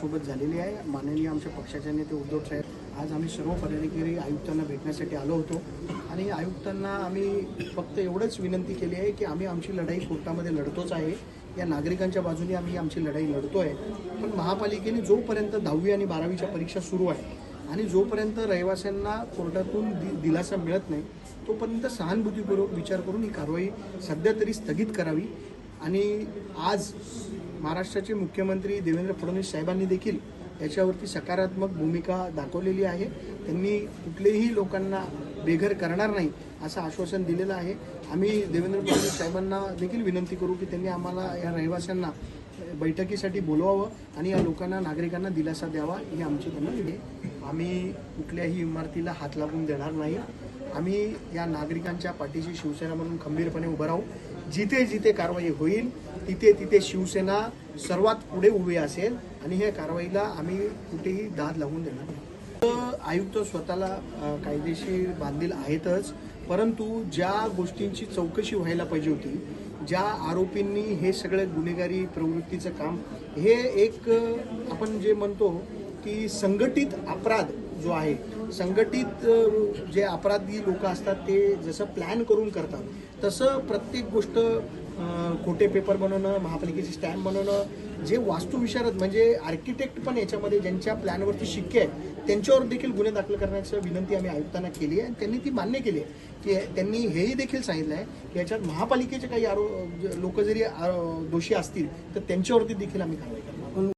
सोबत झालेली आहे. माननीय आमच्या पक्षाचे नेते उद्धव साहेब आज आम्ही सर्व पदाधिकारी आयुक्तांना भेटण्यासाठी आलो होतो. आणि आयुक्तांना आम्ही फक्त एवढंच विनंती केली आहे की आम्ही आमची लढाई कोर्टामध्ये लढतोच आहे. या नागरिकांच्या बाजूने आम्ही आमची लढाई लढतो आहे पण महापालिकेने जोपर्यंत दहावी आणि बारावीच्या परीक्षा सुरू आहे आणि जोपर्यंत रहिवाशांना कोर्टातून दि दिलासा मिळत नाही तोपर्यंत सहानुभूतीपूर्वक विचार करून ही कारवाई सध्या तरी स्थगित करावी. आणि आज महाराष्ट्राचे मुख्यमंत्री देवेंद्र फडणवीस साहेबांनी देखील याच्यावरती सकारात्मक भूमिका दाखवलेली आहे. त्यांनी कुठलेही लोकांना बेघर करणार नाही असं आश्वासन दिलेलं आहे. आम्ही देवेंद्र फडणवीस साहेबांना देखील विनंती करू की त्यांनी आम्हाला या रहिवाशांना बैठकीसाठी बोलवावं आणि या लोकांना नागरिकांना दिलासा द्यावा ही आमची त्यांना विनंती आम्ही कुठल्याही इमारतीला हात लागून देणार नाही. आम्ही या नागरिकांच्या पाठीशी शिवसेना म्हणून खंबीरपणे उभं राहू. जिथे जिथे कारवाई होईल तिथे तिथे शिवसेना सर्वात पुढे उभी असेल आणि ह्या कारवाईला आम्ही कुठेही दाद लागून देणार नाही. तर आयुक्त स्वतःला कायदेशीर बांधील आहेतच परंतु ज्या गोष्टींची चौकशी व्हायला पाहिजे होती ज्या आरोपींनी हे सगळं गुन्हेगारी प्रवृत्तीचं काम हे एक आपण जे म्हणतो की संघटित अपराध जो आहे संघटित जे अपराधी लोक असतात ते जसं प्लॅन करून करतात तसं प्रत्येक गोष्ट खोटे पेपर बनवणं महापालिकेचे स्टॅम्प बनवणं जे वास्तुविशारद म्हणजे आर्किटेक्ट पण याच्यामध्ये ज्यांच्या प्लॅनवरती शिक्के आहेत त्यांच्यावर देखील गुन्हे दाखल करण्याची विनंती आम्ही आयुक्तांना केली आहे. आणि त्यांनी ती मान्य केली आहे की त्यांनी हेही देखील सांगितलं आहे की याच्यात महापालिकेचे काही आरो लोक जरी दोषी असतील तर त्यांच्यावरती देखील आम्ही कारवाई करणार